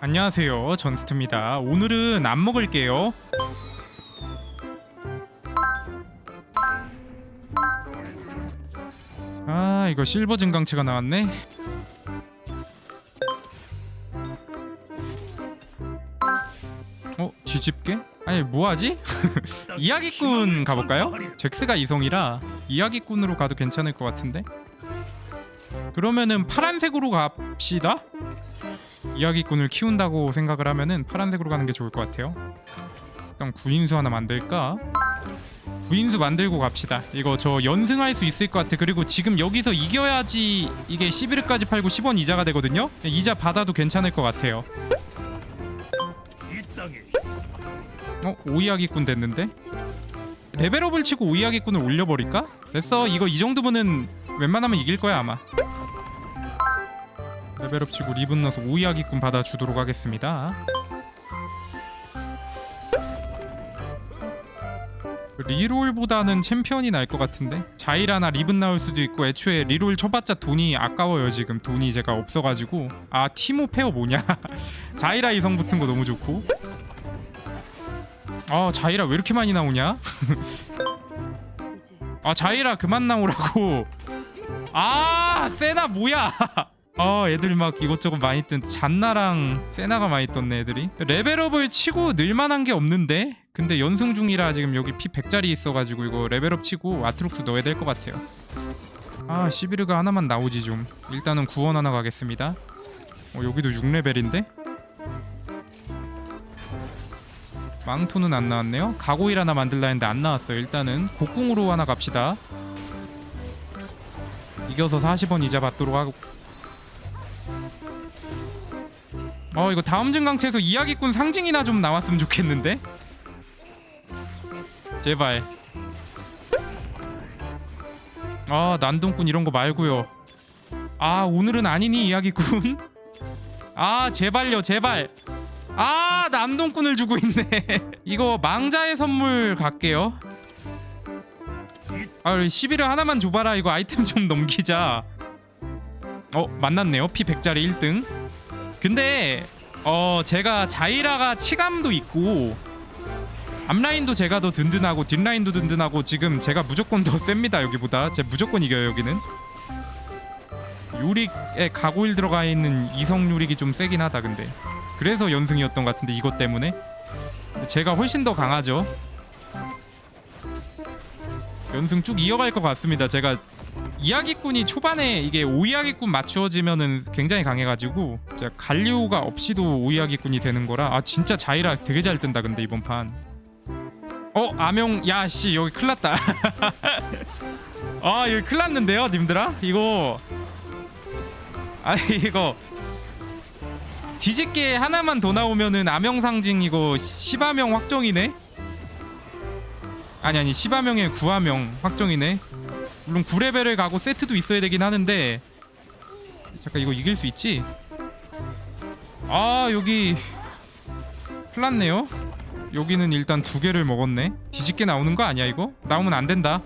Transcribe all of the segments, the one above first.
안녕하세요 전스트입니다 오늘은 안 먹을게요 아 이거 실버 증강체가 나왔네 어? 뒤집게? 아니 뭐하지? 이야기꾼 가볼까요? 잭스가 이성이라 이야기꾼으로 가도 괜찮을 것 같은데 그러면은 파란색으로 갑시다 이야기꾼을 키운다고 생각을 하면은 파란색으로 가는 게 좋을 것 같아요. 일단 구인수 하나 만들까? 구인수 만들고 갑시다. 이거 저 연승할 수 있을 것 같아. 그리고 지금 여기서 이겨야지 이게 11회까지 팔고 10원 이자가 되거든요. 이자 받아도 괜찮을 것 같아요. 어? 오이야기꾼 됐는데? 레벨업을 치고 오이야기꾼을 올려버릴까? 됐어. 이거 이 정도면은 웬만하면 이길 거야 아마. 레벨업 치고 리븐 넣어서 오이야기꾼 받아주도록 하겠습니다. 리롤보다는 챔피언이 날 것 같은데? 자이라나 리븐 나올 수도 있고 애초에 리롤 쳐봤자 돈이 아까워요 지금. 돈이 제가 없어가지고. 아 티모 페어 뭐냐? 자이라 이성 붙은 거 너무 좋고. 아 자이라 왜 이렇게 많이 나오냐? 아 자이라 그만 나오라고. 아 세나 뭐야 아 애들 막 이것저것 많이 뜬 잔나랑 세나가 많이 떴네 애들이. 레벨업을 치고 늘만한 게 없는데? 근데 연승 중이라 지금 여기 피 100짜리 있어가지고 이거 레벨업 치고 아트록스 넣어야 될 것 같아요. 아 시비르가 하나만 나오지 좀. 일단은 구원 하나 가겠습니다. 어 여기도 6레벨인데? 망토는 안 나왔네요. 가고일 하나 만들라 했는데 안 나왔어요. 일단은 곡궁으로 하나 갑시다. 이겨서 40원 이자 받도록 하고 어 이거 다음 증강체에서 이야기꾼 상징이나 좀 나왔으면 좋겠는데? 제발. 아 난동꾼 이런 거 말고요. 아 오늘은 아니니 이야기꾼? 아 제발요 제발. 아 남동꾼을 주고 있네. 이거 망자의 선물 갈게요. 아 11을 하나만 줘봐라. 이거 아이템 좀 넘기자 어 만났네요. 피 100짜리 1등. 근데 어 제가 자이라가 치감도 있고 앞라인도 제가 더 든든하고 뒷라인도 든든하고 지금 제가 무조건 더 셉니다 여기보다. 제 무조건 이겨요 여기는. 요릭에 가고일 들어가 있는 이성 요릭이 좀 세긴 하다 근데. 그래서 연승이었던 것 같은데 이것 때문에. 제가 훨씬 더 강하죠. 연승 쭉 이어갈 것 같습니다. 제가 이야기꾼이 초반에 이게 오이야기꾼 맞추어지면은 굉장히 강해가지고 제가 갈리오가 없이도 오이야기꾼이 되는 거라 아 진짜 자이라 되게 잘 뜬다 근데 이번 판. 어? 아명 야씨 여기 큰일났다. 아 여기 큰일났는데요 님들아? 이거. 아니 이거. 뒤집게 하나만 더 나오면은 아명 상징 이거 시바명 확정이네? 아니 아니 시바명의 구하명 확정이네 물론 9레벨을 가고 세트도 있어야 되긴 하는데 잠깐 이거 이길 수 있지? 아 여기 큰일났네요. 여기는 일단 두 개를 먹었네. 뒤집게 나오는 거 아니야 이거? 나오면 안 된다.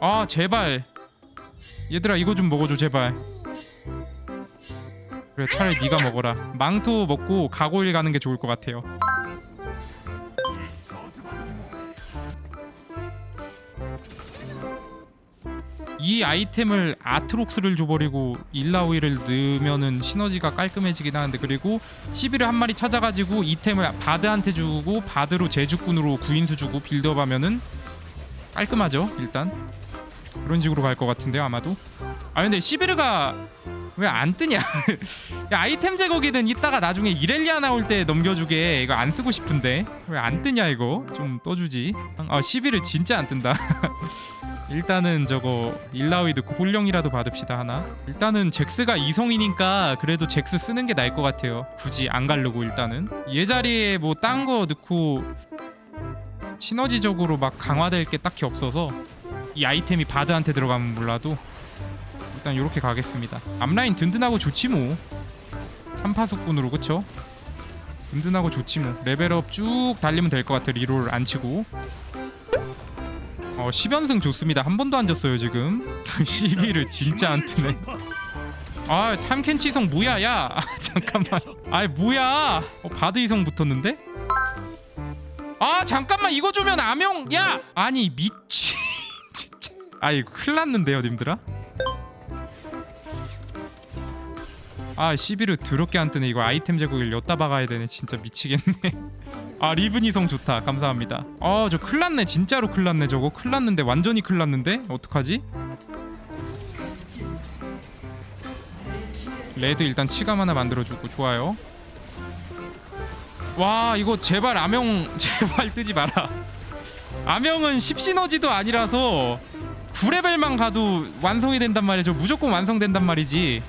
아 제발. 얘들아 이거 좀 먹어줘 제발. 그래 차라리 네가 먹어라. 망토 먹고 가고일 가는 게 좋을 것 같아요 이 아이템을 아트록스를 줘버리고 일라오이를 넣으면은 시너지가 깔끔해지긴 하는데 그리고 시비를 한 마리 찾아가지고 이템을 바드한테 주고 바드로 제주꾼으로 구인수 주고 빌드업하면은 깔끔하죠 일단. 그런 식으로 갈 것 같은데요 아마도. 아 근데 시비르가 왜 안 뜨냐? 야, 아이템 제거기는 이따가 나중에 이렐리아 나올 때 넘겨주게. 이거 안 쓰고 싶은데. 왜 안 뜨냐 이거? 좀 떠주지. 아 시비르 진짜 안 뜬다 일단은 저거 일라위 듣고 홀령이라도 받읍시다 하나. 일단은 잭스가 이성이니까 그래도 잭스 쓰는 게 나을 것 같아요. 굳이 안 가르고 일단은. 얘 자리에 뭐 딴 거 넣고 시너지적으로 막 강화될 게 딱히 없어서 이 아이템이 바드한테 들어가면 몰라도 일단 이렇게 가겠습니다. 앞라인 든든하고 좋지 뭐. 3파수꾼으로 그쵸? 든든하고 좋지 뭐. 레벨업 쭉 달리면 될 것 같아 리롤 안 치고 어 10연승 좋습니다. 한 번도 안 졌어요 지금. 12를 진짜 안 뜨네. 아 탐켄치 이성 뭐야 야? 아, 잠깐만. 아이 뭐야? 어, 바드 이성 붙었는데? 아 잠깐만. 이거 주면 암용. 야! 아니 미치 진짜. 아 이거 큰일 났는데요 님들아. 아 시비르 더럽게 안 뜨네. 이거 아이템 제국을 엿다 박아야 되네. 진짜 미치겠네 아 리븐 이성 좋다. 감사합니다. 아 저 큰일 났네. 진짜로 큰일 났네 저거. 큰일 났는데 완전히 큰일 났는데? 어떡하지? 레드 일단 치감 하나 만들어주고 좋아요. 와 이거 제발 암영 제발 뜨지 마라. 암영은 10시너지도 아니라서 9레벨만 가도 완성이 된단 말이죠 무조건 완성된단 말이지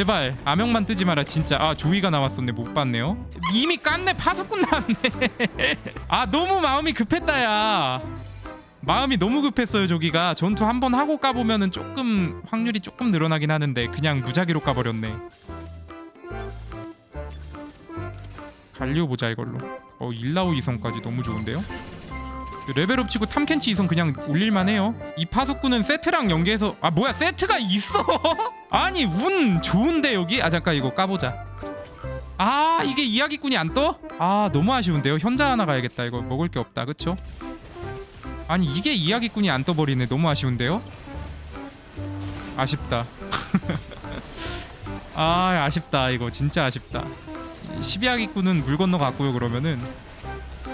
제발 암영만 뜨지 마라 진짜. 아 조이가 나왔었네 못 봤네요. 이미 깠네 파수꾼 나왔네. 아 너무 마음이 급했다 야. 마음이 너무 급했어요 저기가. 전투 한 번 하고 까보면은 조금 확률이 조금 늘어나긴 하는데 그냥 무작위로 까버렸네. 갈리오 보자 이걸로. 어 일라오 이성까지 너무 좋은데요 레벨업 치고 탐켄치 이성 그냥 올릴만 해요. 이 파수꾼은 세트랑 연계해서 아 뭐야 세트가 있어? 아니 운 좋은데 여기? 아 잠깐 이거 까보자. 아 이게 이야기꾼이 안 떠? 아 너무 아쉬운데요. 현자 하나 가야겠다. 이거 먹을 게 없다. 그쵸? 아니 이게 이야기꾼이 안 떠버리네. 너무 아쉬운데요? 아쉽다. 아 아쉽다. 이거 진짜 아쉽다. 12하기꾼은 물 건너 갔고요 그러면은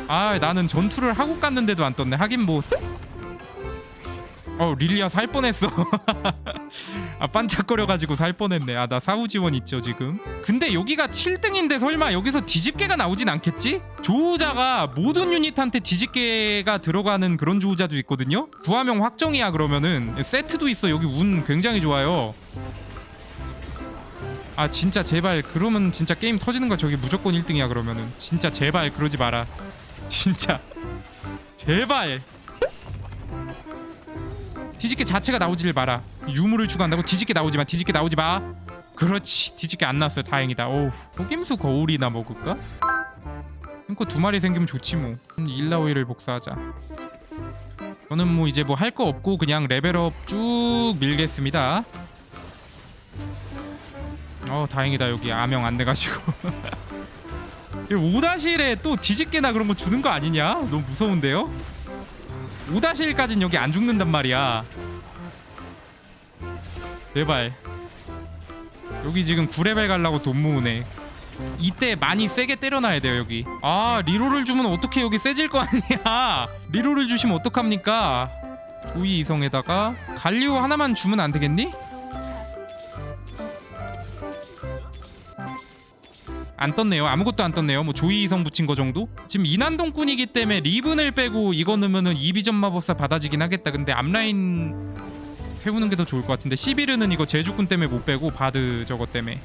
아 나는 전투를 하고 갔는데도 안 떴네 하긴 뭐 어, 릴리아 살 뻔했어. 아, 반짝거려가지고 살 뻔했네. 아, 나 사후 지원 있죠, 지금. 근데 여기가 7등인데 설마 여기서 뒤집개가 나오진 않겠지? 조우자가 모든 유닛한테 뒤집개가 들어가는 그런 조우자도 있거든요? 구화명 확정이야, 그러면은. 세트도 있어. 여기 운 굉장히 좋아요. 아, 진짜 제발. 그러면 진짜 게임 터지는 거 저기 무조건 1등이야, 그러면은. 진짜 제발 그러지 마라. 진짜. 제발. 뒤집개 자체가 나오지를 마라. 유물을 추구한다고 뒤집개 나오지 마 뒤집개 나오지 마. 그렇지 뒤집개 안 나왔어요. 다행이다. 어우 속임수 거울이나 먹을까? 핑크 두 마리 생기면 좋지 뭐. 일라오이를 복사하자. 저는 뭐 이제 뭐 할 거 없고 그냥 레벨업 쭉 밀겠습니다. 어 다행이다. 여기 암영 안 돼가지고 5-1에 또 뒤집개나 그런 거 주는 거 아니냐? 너무 무서운데요? 5-1까진 여기 안 죽는단 말이야. 제발. 여기 지금 9레벨 가려고 돈 모으네. 이때 많이 세게 때려놔야 돼요 여기. 아 리로를 주면 어떻게 여기 세질 거 아니야? 리로를 주시면 어떡합니까? 우이 이성에다가 갈리오 하나만 주면 안 되겠니? 안 떴네요. 아무것도 안 떴네요. 뭐 조이 이성 붙인 거 정도? 지금 이난동꾼이기 때문에 리븐을 빼고 이거 넣으면은 이비전 마법사 받아지긴 하겠다. 근데 앞라인 세우는 게 더 좋을 것 같은데 시비르는 이거 제주꾼 때문에 못 빼고 바드 저거 때문에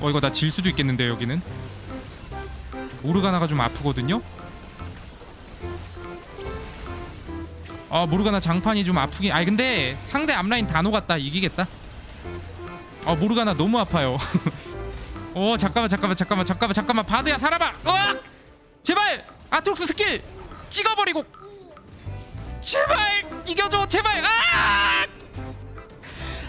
어 이거 나 질 수도 있겠는데 여기는 모르가나가 좀 아프거든요. 아 모르가나 장판이 좀 아프긴 아니 근데 상대 앞라인 다 녹았다 이기겠다 아 모르가나 너무 아파요 어 잠깐만 잠깐만 잠깐만 잠깐만 잠깐만. 바드야 살아봐. 으악! 제발 아트록스 스킬 찍어버리고. 제발 이겨줘 제발. 아!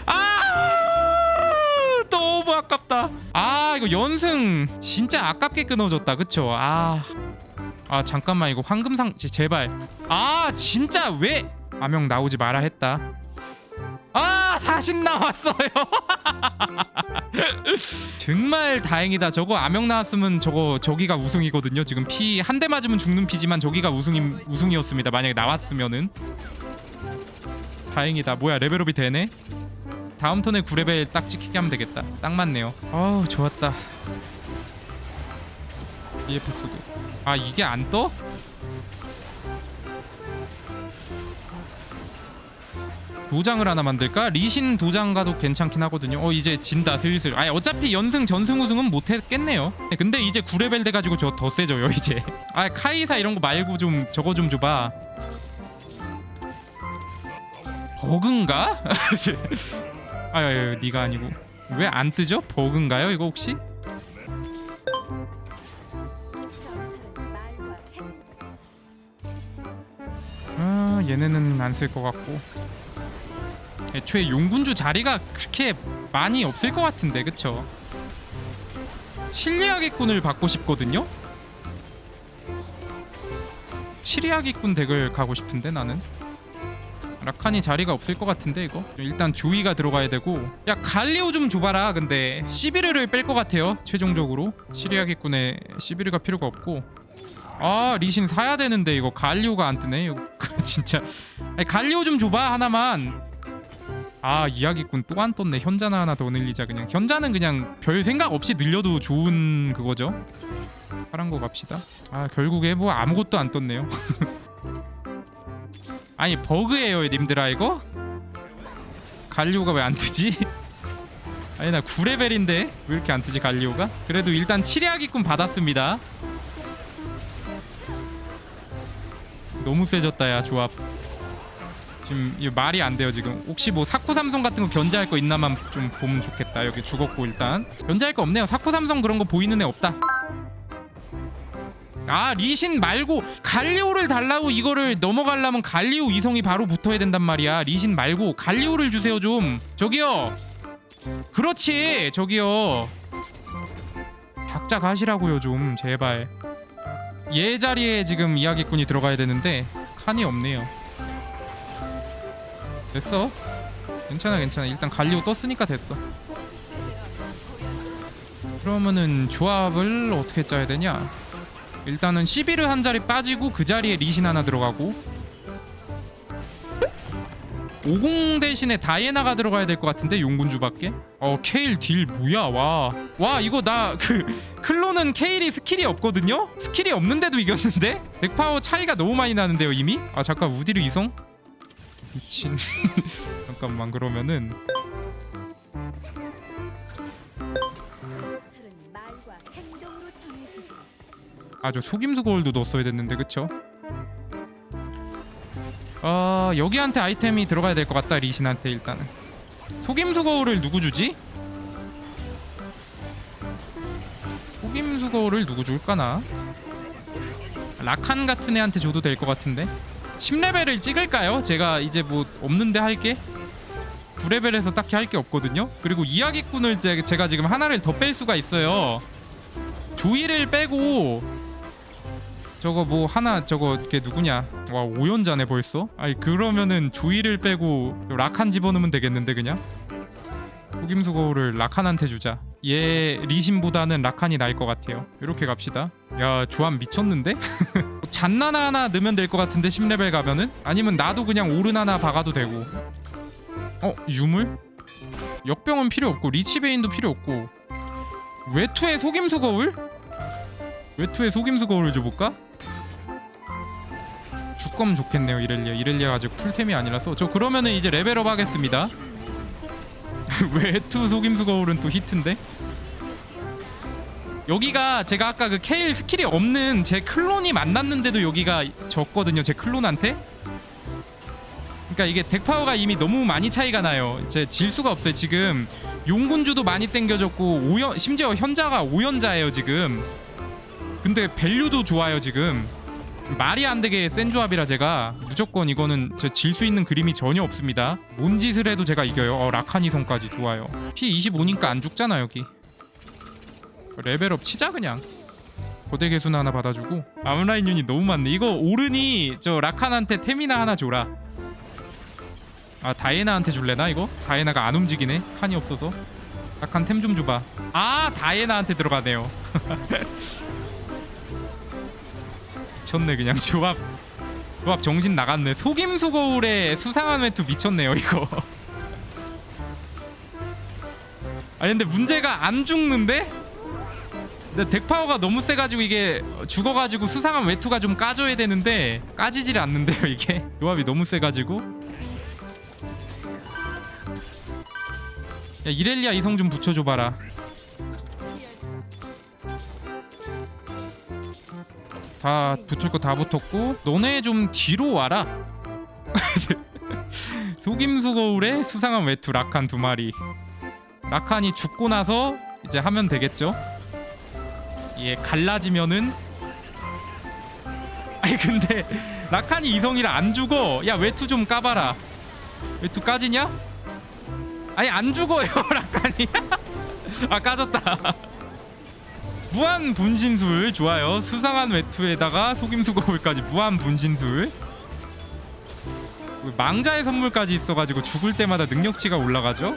아! 너무 아깝다. 아 이거 연승 진짜 아깝게 끊어졌다. 그쵸? 아, 아 잠깐만. 이거 황금상 제- 제발. 아 진짜 왜? 아명 나오지 마라 했다 아 40 나왔어요 정말 다행이다. 저거 암영 나왔으면 저거 저기가 우승이거든요. 지금 피 한 대 맞으면 죽는 피지만 저기가 우승이 우승이었습니다. 만약에 나왔으면은 다행이다. 뭐야 레벨업이 되네. 다음 턴에 9레벨 딱 찍히게 하면 되겠다. 딱 맞네요. 아우 좋았다. EF 소드. 아 이게 안 떠? 도장을 하나 만들까? 리신 도장 가도 괜찮긴 하거든요. 어 이제 진다 슬슬. 아니 어차피 연승 전승 우승은 못 했겠네요. 근데 이제 9레벨 돼 가지고 저 더 세져요 이제. 아 카이사 이런 거 말고 좀 저거 좀 줘봐. 버그인가? 아유 네가 아니고 왜 안 뜨죠? 버그인가요 이거 혹시? 아 얘네는 안 쓸 것 같고 애초에 용군주 자리가 그렇게 많이 없을 것 같은데 그쵸? 칠리아기꾼을 받고 싶거든요? 칠리아기꾼 덱을 가고 싶은데 나는? 라칸이 자리가 없을 것 같은데 이거? 일단 조이가 들어가야 되고. 야 갈리오 좀 줘봐라 근데. 시비르를 뺄 것 같아요 최종적으로. 칠리아기꾼에 시비르가 필요가 없고. 아 리신 사야 되는데 이거 갈리오가 안 뜨네. 이거 진짜. 아니, 갈리오 좀 줘봐 하나만 아 이야기꾼 또 안 떴네. 현자나 하나 더 늘리자. 그냥 현자는 그냥 별 생각 없이 늘려도 좋은 그거죠. 파란 거 갑시다. 아 결국에 뭐 아무것도 안 떴네요. 아니 버그예요 님들아 이거? 갈리오가 왜 안 뜨지? 아니 나 9레벨인데 왜 이렇게 안 뜨지 갈리오가? 그래도 일단 치리아기꾼 받았습니다. 너무 세졌다 야 조합 지금 이거 말이 안 돼요 지금. 혹시 뭐 사쿠 삼성 같은 거 견제할 거 있나만 좀 보면 좋겠다. 여기 죽었고 일단. 견제할 거 없네요. 사쿠 삼성 그런 거 보이는 애 없다. 아 리신 말고 갈리오를 달라고 이거를 넘어가려면 갈리오 이성이 바로 붙어야 된단 말이야. 리신 말고 갈리오를 주세요 좀. 저기요. 그렇지. 저기요. 각자 가시라고요 좀. 제발. 얘 자리에 지금 이야기꾼이 들어가야 되는데 칸이 없네요 됐어? 괜찮아 괜찮아. 일단 갈리오 떴으니까 됐어. 그러면은 조합을 어떻게 짜야 되냐? 일단은 11을 한 자리 빠지고 그 자리에 리신 하나 들어가고. 50 대신에 다이애나가 들어가야 될 것 같은데 용군주밖에? 어 케일 딜 뭐야? 와. 와 이거 나 그 클로는 케일이 스킬이 없거든요? 스킬이 없는데도 이겼는데? 백파워 차이가 너무 많이 나는데요 이미? 아 잠깐 우디르 이성 미친 잠깐만 그러면은. 아저 속임수 거울도 넣었어야 됐는데 그쵸? 어 여기한테 아이템이 들어가야 될 것 같다 리신한테 일단은 속임수 거울을 누구 주지? 속임수 거울을 누구 줄까나? 라칸 같은 애한테 줘도 될 것 같은데 10레벨을 찍을까요? 제가 이제 뭐 없는데 할게? 9레벨에서 딱히 할 게 없거든요. 그리고 이야기꾼을 제- 제가 지금 하나를 더 뺄 수가 있어요. 조이를 빼고 저거 뭐 하나 저거 걔 누구냐? 와 오연자네 벌써? 아니 그러면은 조이를 빼고 라칸 집어넣으면 되겠는데 그냥? 속임수 거울을 라칸한테 주자. 얘 리신보다는 라칸이 나을 것 같아요. 이렇게 갑시다. 야 조합 미쳤는데 잔나나 하나 넣으면 될 것 같은데 10레벨 가면은? 아니면 나도 그냥 오른 하나 박아도 되고? 어 유물? 역병은 필요 없고 리치베인도 필요 없고. 외투의 속임수 거울? 외투의 속임수 거울을 줘볼까? 죽검 좋겠네요 이렐리아. 이렐리아 아직 풀템이 아니라서. 저 그러면은 이제 레벨업 하겠습니다. 외투 속임수 거울은 또 히트인데 여기가 제가 아까 그 케일 스킬이 없는 제 클론이 만났는데도 여기가 졌거든요 제 클론한테 그러니까 이게 덱파워가 이미 너무 많이 차이가 나요 제질 수가 없어요 지금 용군주도 많이 땡겨졌고 오연 심지어 현자가 오연자예요 지금 근데 밸류도 좋아요 지금 말이 안 되게 센 조합이라 제가 무조건 이거는 질 수 있는 그림이 전혀 없습니다. 뭔 짓을 해도 제가 이겨요. 어, 라카니 성까지 좋아요. P 25니까 안 죽잖아 여기. 레벨업 치자 그냥. 거대 개수나 하나 받아주고 아웃라인 윤이 너무 많네. 이거 오른이 저 라칸한테 템이나 하나 줘라. 아 다이애나한테 줄래나 이거? 다이애나가 안 움직이네. 칸이 없어서. 라칸 템 좀 줘봐. 아 다이애나한테 들어가네요. 미쳤네 그냥 조합 조합 정신 나갔네 속임수 거울에 수상한 외투 미쳤네요 이거 아니 근데 문제가 안 죽는데 근데 덱파워가 너무 세가지고 이게 죽어가지고 수상한 외투가 좀 까줘야 되는데 까지질 않는데요 이게? 조합이 너무 세가지고. 야 이렐리아 이성 좀 붙여줘봐라. 다 붙을 거 다 붙었고 너네 좀 뒤로 와라. 속임수 거울에 수상한 외투 라칸 두 마리. 라칸이 죽고 나서 이제 하면 되겠죠 얘 갈라지면은. 아니 근데 라칸이 이성이라 안 죽어. 야 외투 좀 까봐라. 외투 까지냐? 아니 안 죽어요 라칸이. 아 까졌다. 무한 분신술. 좋아요. 수상한 외투에다가 속임수 거울까지 무한 분신술. 망자의 선물까지 있어가지고 죽을 때마다 능력치가 올라가죠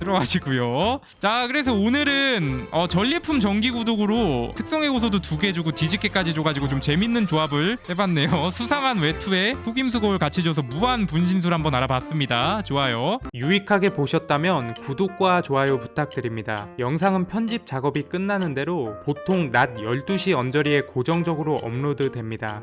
들어가시고요. 자 그래서 오늘은 어, 전리품 전기 구독으로 특성의 고소도 두 개 주고 뒤집개까지 줘가지고 좀 재밌는 조합을 해봤네요. 수상한 외투에 속임수 거울 같이 줘서 무한 분신술 한번 알아봤습니다. 좋아요. 유익하게 보셨다면 구독과 좋아요 부탁드립니다. 영상은 편집 작업이 끝나는 대로 보통 낮 12시 언저리에 고정적으로 업로드 됩니다